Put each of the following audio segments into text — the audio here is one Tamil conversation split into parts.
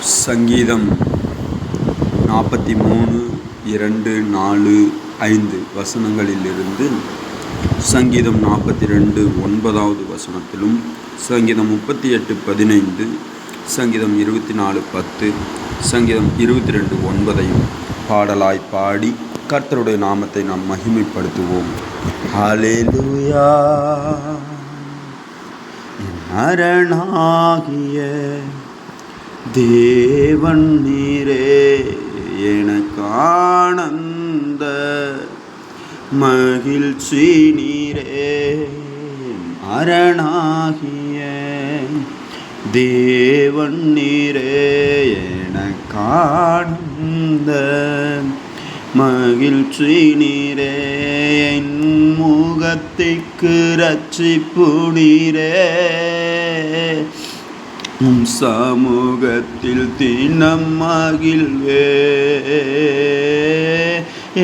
சங்கீதம் நாற்பத்தி மூணு இரண்டு நாலு ஐந்து வசனங்களிலிருந்து சங்கீதம் நாற்பத்தி ரெண்டு ஒன்பதாவது வசனத்திலும் சங்கீதம் முப்பத்தி எட்டு பதினைந்து சங்கீதம் இருபத்தி நாலு பத்து சங்கீதம் இருபத்தி ரெண்டு ஒன்பதையும் பாடலாய் பாடி கர்த்தருடைய நாமத்தை நாம் மகிமைப்படுத்துவோம். ஹalleluya. மரணாகிய அரணாகிய தேவன் நீரே எனக்கானந்த மகிழ்ச்சி நீரே என் அரணாகிய தேவன் நீரே எனக்கானந்த மகிழ்ச்சி நீரே என் முகத்திற்கு ரட்சிப்பு நீரே உம் சமூகத்தில் தினம் மகிழ்வே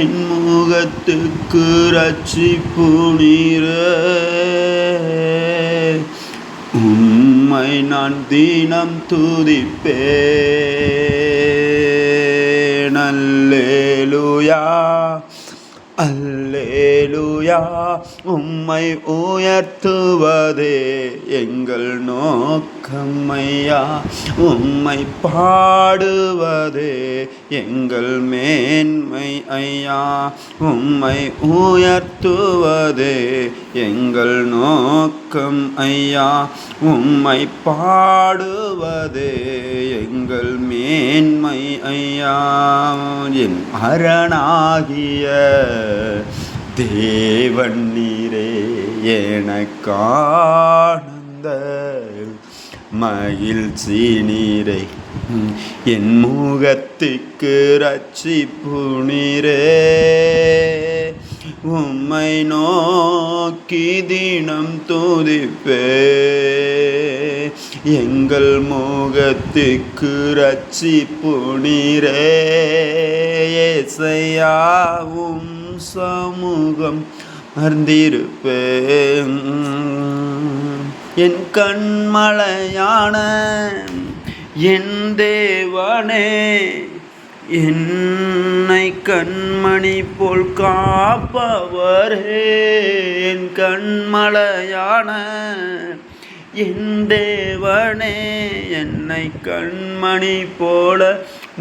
என் முகத்துக்கு ரட்சிப்பு நீரே. உம்மை நான் தினம் துதிப்பே நல்லேலுயா அல்லேலூயா உம்மை உயர்த்துவதே எங்கள் நோக்கம்மையா உம்மை பாடுவதே எங்கள் மேன்மை ஐயா. உம்மை உயர்த்துவதே எங்கள் நோக்கம் ஐயா. உம்மை பாடுவதே எங்கள் மேன்மை ஐயா. என் அரணாகிய தேவன் நீரே எனக்கானந்த மகிழ்ச்சி நீரை என் முகத்துக்கு ரட்சிப்பு நீரே. உம்மை நோக்கி தினம் துதிப்பே. எங்கள் முகத்துக்கு ரட்சிப்பு நீரே. ஏசையாவும் சமூகம் அர்ந்திருப்பேன். என் கண்மலையான என் தேவனே என்னை கண்மணி போல் காப்பவரே. என் கண்மலையான என் தேவனே என்னை கண்மணி போல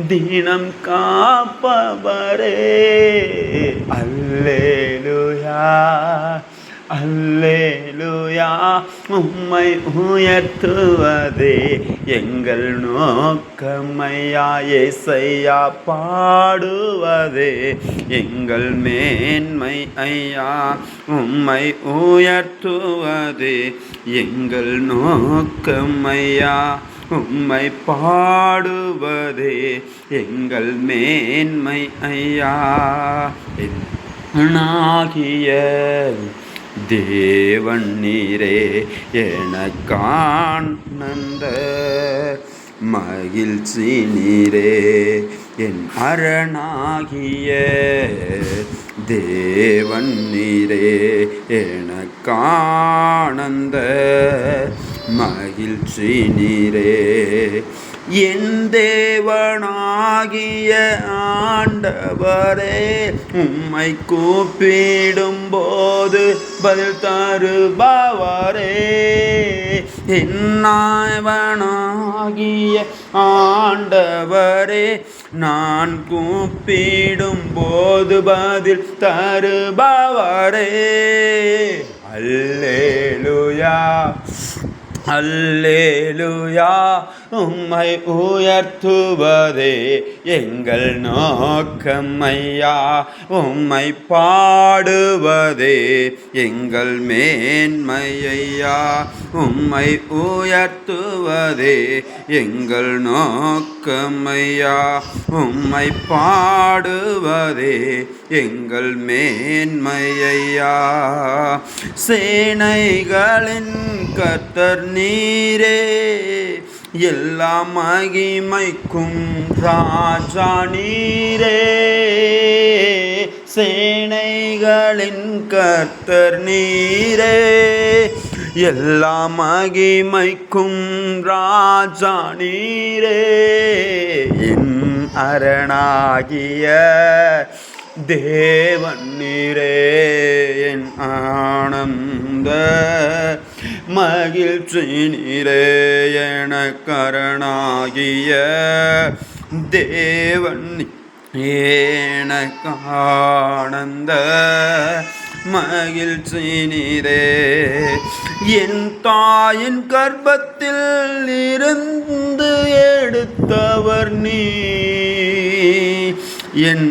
தினம் காப்பவரே. அல்லேலுயா அல்லேலுயா உம்மை உயர்த்துவதே எங்கள் நோக்கமையா. ஏசையா பாடுவதே எங்கள் மேன்மை ஐயா. உம்மை உயர்த்துவதே எங்கள் நோக்கமையா. உம்மை பாடுவதே எங்கள் மேன்மை ஐயா. நாகிய தேவன் நீரே எனக்கானந்த மகிழ்ச்சி நீரே. என் அரணாகிய தேவன் நீரே எனக்கானந்த ம நீரே என் தேவனாகிய ஆண்டவரே உம்மை கூப்பிடும் போது பதில் தருபவரே. என்னாவனாகிய ஆண்டவரே நான் கூப்பிடும் போது பதில் தருபவரே. அல்லேலுயா. அல்லேலுயா. உம்மை உயர்த்துவதே எங்கள் நோக்கம் ஐயா. உம்மை பாடுவதே எங்கள் மேன்மையா உம்மை உயர்த்துவதே எங்கள் நோக்கம் ஐயா. உம்மை பாடுவதே எங்கள் மேன்மையா சேனைகளின் கத்தர் நீரே. எல்லா மகிமைக்கும் ராஜா நீரே. சேனைகளின் கர்த்தர் நீரே. எல்லா மகிமைக்கும் ராஜா நீரே. என் அரணாகிய தேவன் நீரே. என் ஆனந்த மகிழ்ச்சி நீரே கரணாகிய தேவன் ஏனக்கானந்த மகிழ்ச்சி நீரே என் தாயின் கர்ப்பத்தில் இருந்து எடுத்தவர் நீ. என்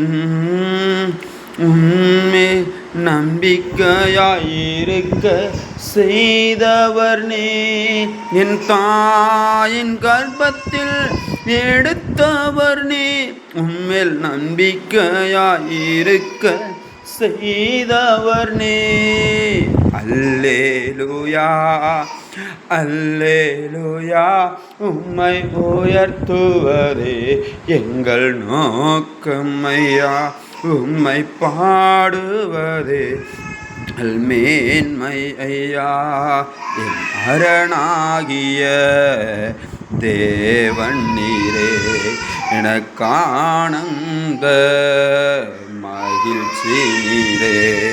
உண்மை நம்பிக்கையாயிருக்க செய்தவர் நீ என் தாயின் கர்ப்பத்தில் எடுத்தவர் நீ உண்மையில் நம்பிக்கையாயிருக்க செய்தவர் நீ அல்லேலூயா அல்லேலூயா உம்மை உயர்த்துவரே. எங்கள் நோக்கமையா உம்மை பாடுவதே மேன்மை ஐயா என் அரணாகிய தேவன் நீரே. எனக்கானந்த மகிழ்ச்சி நீரே.